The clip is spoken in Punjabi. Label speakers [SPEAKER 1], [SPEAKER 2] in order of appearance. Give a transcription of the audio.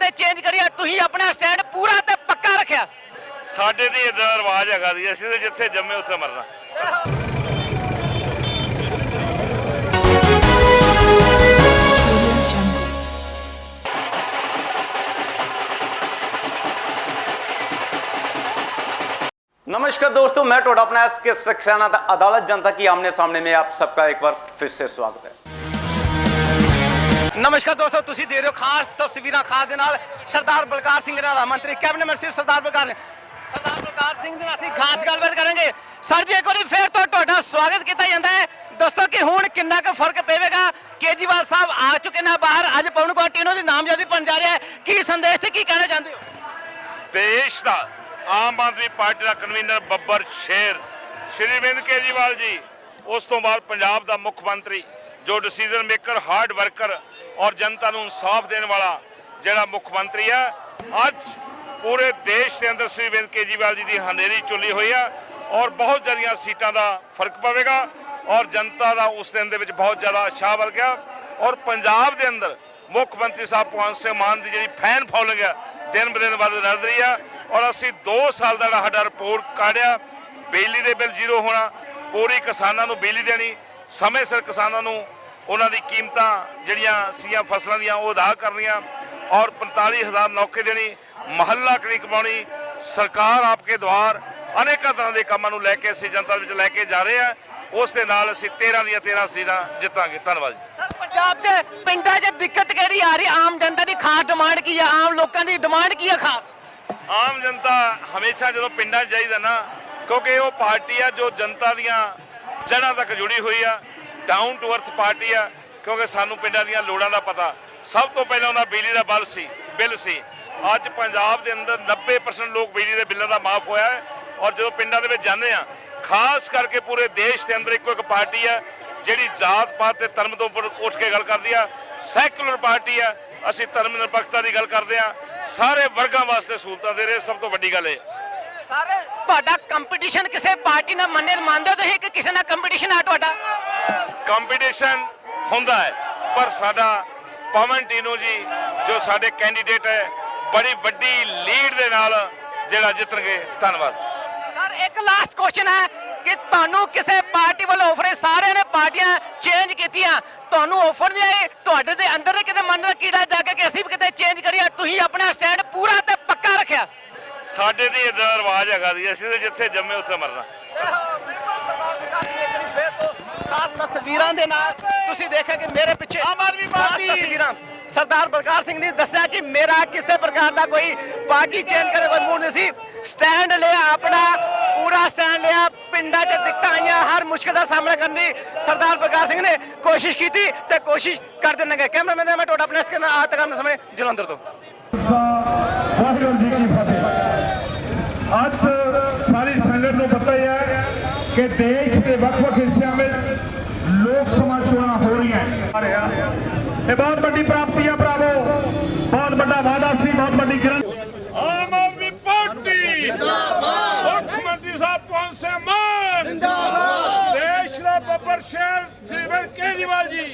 [SPEAKER 1] ਕਿਤੇ ਚੇਂਜ ਕਰੀਏ ਤੁਸੀਂ ਆਪਣਾ ਸਟੈਂਡ ਪੂਰਾ ਤੇ ਪੱਕਾ ਰੱਖਿਆ
[SPEAKER 2] ਸਾਡੇ ਦੀ ਇਹਦਾ ਰਿਵਾਜ ਹੈਗਾ ਜੀ ਅਸੀਂ ਤੇ ਜਿੱਥੇ ਜੰਮੇ ਉੱਥੇ ਮਰਨਾ
[SPEAKER 3] नमस्कार दोस्तों मैं टोडा अपना एस के सक्सेना था अदालत जनता की आमने सामने में आप सबका एक बार फिर से स्वागत है
[SPEAKER 1] ਨਮਸਕਾਰ ਦੋਸਤੋ, ਤੁਸੀਂ ਦੇ ਰਹੇ ਹੋ ਖਾਸ ਤਸਵੀਰਾਂ, ਖਾਸ ਦੇ ਨਾਲ ਸਰਦਾਰ ਬਲਕਾਰ ਸਿੰਘ ਦੇ ਨਾਲ ਮੰਤਰੀ, ਕੈਬਨਿਟ ਮੰਤਰੀ ਸਰਦਾਰ ਬਲਕਾਰ ਸਿੰਘ ਸਰਦਾਰ ਬਲਕਾਰ ਸਿੰਘ ਦੇ ਨਾਲ ਅਸੀਂ ਖਾਸ ਗੱਲਬਾਤ ਕਰਾਂਗੇ। ਸਰ ਜੀ, ਇੱਕ ਵਾਰੀ ਫੇਰ ਤੋਂ ਤੁਹਾਡਾ ਸਵਾਗਤ ਕੀਤਾ ਜਾਂਦਾ ਹੈ। ਦੱਸੋ ਕਿ ਹੁਣ ਕਿੰਨਾ ਕੁ ਫ਼ਰਕ ਪਵੇਗਾ? ਕੇਜੀਵਾਲ ਸਾਹਿਬ ਆ ਚੁੱਕੇ ਨੇ ਬਾਹਰ। ਅੱਜ ਪਵਨ ਕੁਮਾਰ ਟੀਨੋ ਦੀ ਨਾਮਜ਼ਦਗੀ ਬਣ ਜਾ ਰਿਹਾ ਹੈ। ਕੀ ਸੰਦੇਸ਼ ਤੇ ਕੀ ਕਹਿਣਾ ਚਾਹੁੰਦੇ ਹੋ?
[SPEAKER 2] ਦੇਸ਼ ਦਾ ਆਮ ਆਦਮੀ ਪਾਰਟੀ ਦਾ ਕਨਵੀਨਰ ਬੱਬਰ ਸ਼ੇਰ। ਸ਼੍ਰੀ ਅਰਵਿੰਦ ਕੇਜਰੀਵਾਲ ਜੀ, ਉਸ ਤੋਂ ਬਾਅਦ ਪੰਜਾਬ ਦਾ ਮੁੱਖ ਮੰਤਰੀ, ਜੋ ਡਿਸੀਜਨ ਮੇਕਰ ਹਾਰਡ ਵਰਕਰ ਔਰ ਜਨਤਾ ਨੂੰ ਇਨਸਾਫ ਦੇਣ ਵਾਲਾ ਜਿਹੜਾ ਮੁੱਖ ਮੰਤਰੀ ਆ, ਅੱਜ ਪੂਰੇ ਦੇਸ਼ ਦੇ ਅੰਦਰ ਸ਼੍ਰੀ ਅਰਵਿੰਦ ਕੇਜਰੀਵਾਲ ਜੀ ਦੀ ਹਨੇਰੀ ਚੁੱਲੀ ਹੋਈ ਆ ਔਰ ਬਹੁਤ ਜ਼ਿਆਦੀਆਂ ਸੀਟਾਂ ਦਾ ਫ਼ਰਕ ਪਵੇਗਾ ਔਰ ਜਨਤਾ ਦਾ ਉਸ ਦਿਨ ਦੇ ਵਿੱਚ ਬਹੁਤ ਜ਼ਿਆਦਾ ਉਤਸ਼ਾਹ ਵਰ ਗਿਆ ਔਰ ਪੰਜਾਬ ਦੇ ਅੰਦਰ ਮੁੱਖ ਮੰਤਰੀ ਸਾਹਿਬ ਭਗਵੰਤ ਸਿੰਘ ਮਾਨ ਦੀ ਜਿਹੜੀ ਫੈਨ ਫੋਲੋਇੰਗ ਹੈ ਦਿਨ ਬ ਦਿਨ ਵੱਧ ਵੱਧ ਰਹੀ ਆ ਔਰ ਅਸੀਂ 2 ਸਾਲ ਦਾ ਜਿਹੜਾ ਸਾਡਾ ਰਿਪੋਰਟ ਕਾਢਿਆ, ਬਿਜਲੀ ਦੇ ਬਿੱਲ ਜ਼ੀਰੋ ਹੋਣਾ, ਪੂਰੀ ਕਿਸਾਨਾਂ ਨੂੰ ਬਿਜਲੀ ਦੇਣੀ, ਸਮੇਂ ਸਿਰ ਕਿਸਾਨਾਂ ਨੂੰ ਉਹਨਾਂ ਦੀ ਕੀਮਤਾਂ ਜਿਹੜੀਆਂ ਸੀਆਂ ਫਸਲਾਂ ਦੀਆਂ ਉਹ ਅਦਾ ਕਰਨੀਆਂ ਔਰ 45000 ਨੌਕਰੀ ਦੇਣੀ ਮਹੱਲਾ ਕਲੀਨਿਕ ਪਾਉਣੀ ਸਰਕਾਰ ਆਪਕੇ ਦਵਾਰ ਅਨੇਕਾਂ ਤਰ੍ਹਾਂ ਦੇ ਕੰਮਾਂ ਨੂੰ ਲੈ ਕੇ ਅਸੀਂ ਜਨਤਾ ਵਿੱਚ ਲੈ ਕੇ ਜਾ ਰਹੇ ਆ ਉਸ ਦੇ ਨਾਲ ਅਸੀਂ 13 ਦੀਆਂ 13 ਸੀਟਾਂ ਜਿੱਤਾਂਗੇ। ਧੰਨਵਾਦ ਜੀ।
[SPEAKER 1] ਸਰ ਪੰਜਾਬ ਦੇ ਪਿੰਡਾਂ 'ਚ ਦਿੱਕਤ ਕਿਹੜੀ ਆ ਰਹੀ? ਆਮ ਜਨਤਾ ਦੀ ਖਾਸ ਡਿਮਾਂਡ ਕੀ ਆ? ਆਮ ਲੋਕਾਂ ਦੀ ਡਿਮਾਂਡ ਕੀ ਆ ਖਾਸ?
[SPEAKER 2] ਆਮ ਜਨਤਾ ਹਮੇਸ਼ਾ ਜਦੋਂ ਪਿੰਡਾਂ 'ਚ ਜਾਈਦਾ ਨਾ ਕਿਉਂਕਿ ਉਹ ਪਾਰਟੀ ਆ ਜੋ ਜਨਤਾ ਦੀਆਂ ਜੜ੍ਹਾਂ ਤੱਕ ਜੁੜੀ ਹੋਈ ਆ ਡਾਊਨ ਟੂ ਅਰਥ ਪਾਰਟੀ ਆ, ਕਿਉਂਕਿ ਸਾਨੂੰ ਪਿੰਡਾਂ ਦੀਆਂ ਲੋੜਾਂ ਦਾ ਪਤਾ। ਸਭ ਤੋਂ ਪਹਿਲਾਂ ਉਹਨਾਂ ਬਿਜਲੀ ਦਾ ਬਿੱਲ ਸੀ ਬਿੱਲ ਸੀ। ਅੱਜ ਪੰਜਾਬ ਦੇ ਅੰਦਰ 90% ਲੋਕ ਬਿਜਲੀ ਦੇ ਬਿੱਲਾਂ ਦਾ ਮਾਫ ਹੋਇਆ ਹੈ ਔਰ ਜਦੋਂ ਪਿੰਡਾਂ ਦੇ ਵਿੱਚ ਜਾਂਦੇ ਆ ਖਾਸ ਕਰਕੇ ਪੂਰੇ ਦੇਸ਼ ਦੇ ਅੰਦਰ ਇੱਕੋ ਇੱਕ ਪਾਰਟੀ ਆ ਜਿਹੜੀ ਜਾਤ ਪਾਤ ਤੇ ਧਰਮ ਤੋਂ ਉੱਪਰ ਉੱਠ ਕੇ ਗੱਲ ਕਰਦੀ ਆ ਸੈਕੂਲਰ ਪਾਰਟੀ ਆ, ਅਸੀਂ ਧਰਮ ਨਿਰਪੱਖਤਾ ਦੀ ਗੱਲ ਕਰਦੇ ਆ ਸਾਰੇ ਵਰਗਾਂ ਵਾਸਤੇ ਸਹੂਲਤਾਂ ਦੇ ਰਹੇ, ਸਭ ਤੋਂ ਵੱਡੀ ਗੱਲ ਇਹ।
[SPEAKER 1] ਸਰ ਤੁਹਾਡਾ ਕੰਪੀਟੀਸ਼ਨ ਕਿਸੇ ਪਾਰਟੀ ਨਾਲ ਮੰਨੇ, ਮੰਨਦੇ ਹੋ ਤੁਸੀਂ ਕਿ ਕਿਸੇ ਨਾਲ ਕੰਪੀਟੀਸ਼ਨ ਆ ਤੁਹਾਡਾ?
[SPEAKER 2] ਕੰਪੀਟੀਸ਼ਨ ਹੁੰਦਾ ਹੈ। ਪਰ ਸਾਡਾ ਪਵਨ ਟੀਨੂ ਜੀ ਜੋ ਸਾਡੇ ਕੈਂਡੀਡੇਟ ਹੈ ਬੜੀ ਵੱਡੀ ਲੀਡ ਦੇ ਨਾਲ ਜਿਹੜਾ ਜਿੱਤਣਗੇ ਧੰਨਵਾਦ।
[SPEAKER 1] ਸਰ ਇੱਕ ਲਾਸਟ ਕੁਐਸਚਨ ਹੈ ਕਿ ਤੁਹਾਨੂੰ ਕਿਸੇ ਪਾਰਟੀ ਵੱਲੋਂ ਆਫਰ ਹੈ? ਸਾਰਿਆਂ ਨੇ ਪਾਰਟੀਆਂ ਚੇਂਜ ਕੀਤੀਆਂ। ਤੁਹਾਨੂੰ ਆਫਰ ਨਹੀਂ ਆਈ। ਤੁਹਾਡੇ ਦੇ ਅੰਦਰ ਦੇ ਕਿਤੇ ਮਨ ਦਾ ਕੀੜਾ ਜਾ ਕੇ ਕਿ ਅਸੀਂ ਵੀ ਕਿਤੇ ਚੇਂਜ ਕਰੀਏ। ਤੁਸੀਂ ਆਪਣਾ ਸਟੈਂਡ ਪੂਰਾ ਤੇ ਪੱਕਾ ਰੱਖਿਆ।
[SPEAKER 2] ਸਾਡੇ ਦੀ ਇਹਦਾ ਰਿਵਾਜ ਹੈਗਾ ਜੀ ਅਸੀਂ ਤੇ ਜਿੱਥੇ ਜੰਮੇ ਉੱਥੇ ਮਰਨਾ।
[SPEAKER 1] ਖਾਸ ਤਸਵੀਰਾਂ ਦੇ ਨਾਲ ਤੁਸੀਂ ਦੇਖਿਆ ਕਿ ਮੇਰੇ ਪਿੱਛੇ ਆਮ ਆਦਮੀ ਪਾਰਟੀ ਤਸਵੀਰਾਂ। ਸਰਦਾਰ ਬਲਕਾਰ ਸਿੰਘ ਨੇ ਦੱਸਿਆ ਕਿ ਮੇਰਾ ਕਿਸੇ ਪ੍ਰਕਾਰ ਦਾ ਕੋਈ ਪਾਰਟੀ ਚੇਂਜ ਕਰੇ ਕੋਈ ਮੂਡ ਨਹੀਂ ਸੀ। ਸਟੈਂਡ ਲਿਆ ਆਪਣਾ ਪੂਰਾ ਸਟੈਂਡ ਲਿਆ ਪਿੰਡਾਂ 'ਚ ਦਿੱਕਤਾਂ ਆਈਆਂ ਹਰ ਮੁਸ਼ਕਲ ਦਾ ਸਾਹਮਣਾ ਕਰਨ ਦੀ ਸਰਦਾਰ ਬਲਕਾਰ ਸਿੰਘ ਨੇ ਕੋਸ਼ਿਸ਼ ਕੀਤੀ ਤੇ ਕੋਸ਼ਿਸ਼ ਕਰਦੇ ਨਗੇ ਕੈਮਰਾਮੈਨ ਦੇ ਮੈਂ ਟੋਟਾ ਆਪਣੇ ਸਕਨ ਆਪਣੇ ਸਮੇਂ ਜਲੰਧਰ ਤੋਂ।
[SPEAKER 4] ਵਾਹਿਗੁਰੂ ਜੀ ਕੀ ਫਤਿਹ। ਅੱਜ ਸਾਰੀ ਸੰਗਤ ਨੂੰ ਪਤਾ ਹੀ ਹੈ ਕਿ ਦੇਸ਼ ਦੇ ਵੱਖ-ਵੱਖ ਹਿੱਸਿਆਂ ਲੋਕ ਸਭਾ ਚੋਣਾਂ ਹੋ ਰਹੀਆਂ ਆ ਰਿਹਾ ਇਹ ਬਹੁਤ ਵੱਡੀ ਪ੍ਰਾਪਤੀ ਹੈ ਭਰਾਵੋ ਬਹੁਤ ਵੱਡਾ ਵਾਅਦਾ ਸੀ ਬਹੁਤ ਵੱਡੀ ਗਿਰਨ
[SPEAKER 2] ਆਮ ਆਦਮੀ ਪਾਰਟੀ ਜਿੰਦਾਬਾਦ ਮੁੱਖ ਮੰਤਰੀ ਸਾਹਿਬ ਭਗਵੰਤ ਸਿੰਘ ਮਾਨ ਜਿੰਦਾਬਾਦ ਦੇਸ਼ ਦਾ ਬੱਬਰ ਸ਼ੇਰ ਸ਼੍ਰੀ ਕੇਜਰੀਵਾਲ ਜੀ